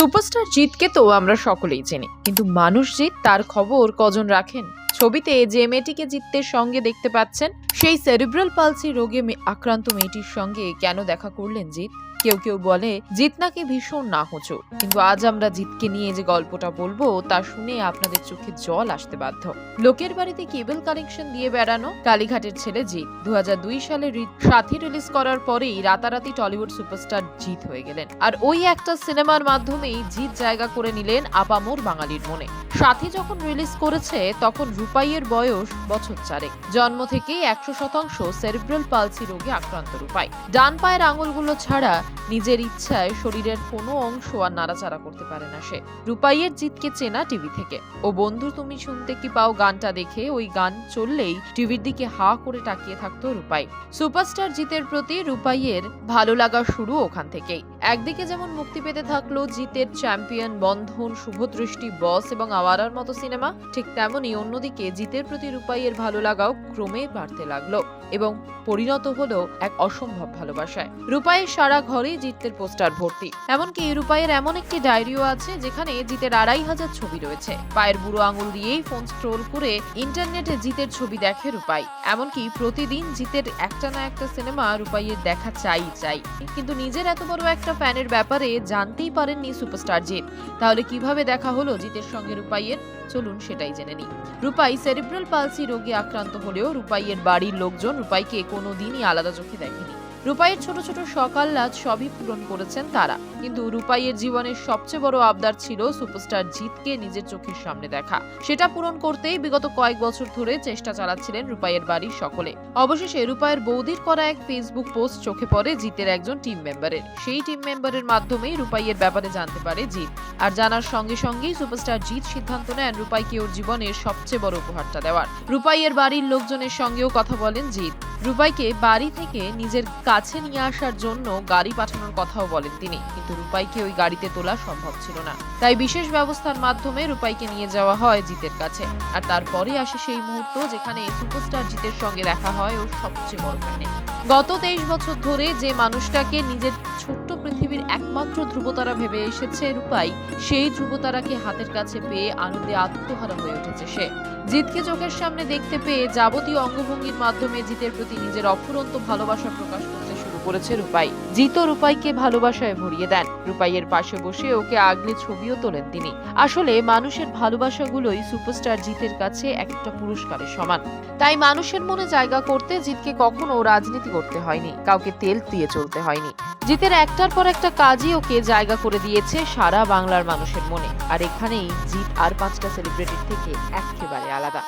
Superstar জিতকে তো আমরা সকলেই চিনি। কিন্তু মানুষ জিত, তার খবর কজন রাখেন? ছবিতে যে মেয়েটিকে জিততে সঙ্গে দেখতে পাচ্ছেন, সেই সেরিব্রাল পালসি রোগে আক্রান্ত মেয়েটির সঙ্গে কেন দেখা করলেন জিত কেউ কেউ বলে জিত নাকি ভীষণ না হোঁচো কিন্তু আজ আমরা জিতকে নিয়ে যে গল্পটা বলব, তা শুনে আপনাদের চোখে জল আসতে বাধ্য। লোকের বাড়িতে কেবল কানেকশন দিয়ে বেড়ানো কালীঘাটের ছেলে হাজার দুই সালে সাথী রিলিজ করার পরেই রাতারাতি টলিউড সুপারস্টার জিত হয়ে গেলেন। আর ওই একটা সিনেমার মাধ্যমেই জিত জায়গা করে নিলেন আপামোর বাঙালির মনে। সাথী যখন রিলিজ করেছে, তখন রূপাইয়ের বয়স বছর চারেক। জন্ম থেকেই একশো শতাংশ সেরিব্রাল পালসি রোগে আক্রান্ত রূপাই। ডান পায়ের আঙুলগুলো ছাড়া নিজের ইচ্ছায় শরীরের কোনো অংশ আর নাড়াচাড়া করতে পারে না সে। রূপাইয়ের জিতকে চেনা টিভি থেকে। ও বন্ধু, তুমি শুনতে কি পাও গানটা দেখে? ওই গান চললেই টিভির দিকে হা করে তাকিয়ে থাকতো রূপাই। সুপারস্টার জিতের প্রতি রূপাইয়ের ভালো লাগা শুরু ওখান থেকেই। একদিকে যেমন মুক্তি পেতে থাকল জিতের চ্যাম্পিয়ন বন্ধন, শুভদৃষ্টি, বস এবং আওয়ারার মতো সিনেমা, ঠিক তেমনই অন্যদিকে জিতের প্রতি রূপাইয়ের ভালো লাগাও ক্রমে বাড়তে লাগল এবং পরিণত হলো এক অসম্ভব ভালোবাসায়। রূপাইয়ের সারা ঘরে জিতের পোস্টার ভর্তি। এমনকি রূপাইয়ের এমন একটি ডায়েরিও আছে যেখানে জিতের আড়াই হাজার ছবি রয়েছে। পায়ের বুড়ো আঙুল দিয়েই ফোন স্ক্রোল করে ইন্টারনেটে জিতের ছবি দেখে রূপাই। এমনকি প্রতিদিন জিতের একটা না একটা সিনেমা রূপাইয়ের দেখা চাই চাই। কিন্তু নিজের এত বড় একটা ফ্যানের ব্যাপারে জানতেই পারেননি সুপারস্টার জিত তাহলে কীভাবে দেখা হলো জিতের সঙ্গে রূপাইয়ের? চলুন সেটাই জেনে নিই। রূপাই সেরিব্রাল পালসি রোগে আক্রান্ত হলেও রূপাইয়ের বাড়ির লোকজন রূপাইকে কোনো দিনই আলাদা চোখে দেখেনি। রূপাইয়ের ছোট ছোট সকাল্লাদ সবই পূরণ করেছেন তারা। কিন্তু রূপাইয়ের জীবনের সবচেয়ে বড় আবদার ছিল সুপারস্টার জিতকে নিজের চোখের সামনে দেখা। সেটা পূরণ করতেই বিগত কয়েক বছর ধরে চেষ্টা চালাচ্ছিলেন রূপাইয়ের বাড়ির সকলে। অবশেষে রূপাইয়ের বৌদির করা এক ফেসবুক পোস্ট চোখে পড়ে জিতের একজন টিম মেম্বারের। সেই টিম মেম্বারের মাধ্যমেই রূপাইয়ের ব্যাপারে জানতে পারে জিত আর জানার সঙ্গে সঙ্গেই সুপারস্টার জিত সিদ্ধান্ত নেন রূপাইকে ওর জীবনের সবচেয়ে বড় উপহারটা দেওয়ার। রূপাইয়ের বাড়ির লোকজনের সঙ্গেও কথা বলেন জিত রূপাইকে বাড়ি থেকে নিজের কাছে নিয়ে আসার জন্য গাড়ি পাঠানোর কথাও বলেন তিনি। কিন্তু রূপাইকে ওই গাড়িতে তোলা সম্ভব ছিল না। তাই বিশেষ ব্যবস্থার মাধ্যমে রূপাইকে নিয়ে যাওয়া হয় জিতের কাছে। আর তারপরে আসে সেই মুহূর্ত যেখানে সুপারস্টার জিতের সঙ্গে দেখা হয় ওর সবচেয়ে বড় ফ্যানে গত তেইশ বছর ধরে যে মানুষটাকে নিজের ছোট্ট পৃথিবীর একমাত্র ধ্রুবতারা ভেবে এসেছে রূপাই, সেই ধ্রুবতারাকে হাতের কাছে পেয়ে আনন্দে আত্মহারা হয়ে উঠেছে সে। জিতকে চোখের সামনে দেখতে পেয়ে যাবতীয় অঙ্গভঙ্গির মাধ্যমে জিতের প্রতি নিজের অফুরন্ত ভালোবাসা প্রকাশ শুরু করেছে রূপাই। জিত রূপাইকে ভালোবাসায় ভরিয়ে দেন। রূপাইয়ের পাশে বসে ওকে আগলে ছবিও তোলেন তিনি। আসলে মানুষের ভালোবাসাগুলোই সুপারস্টার জিতের কাছে একটা পুরস্কারের সমান। তাই মানুষের মনে জায়গা করতে জিতকে কখনো রাজনীতি করতে হয়নি, কাউকে তেল দিয়ে চলতে হয়নি। জিতের একটার পর একটা কাজই ওকে জায়গা করে দিয়েছে সারা বাংলার মানুষের মনে। আর এখানেই জিত আর পাঁচটা সেলিব্রিটির থেকে একেবারে আলাদা।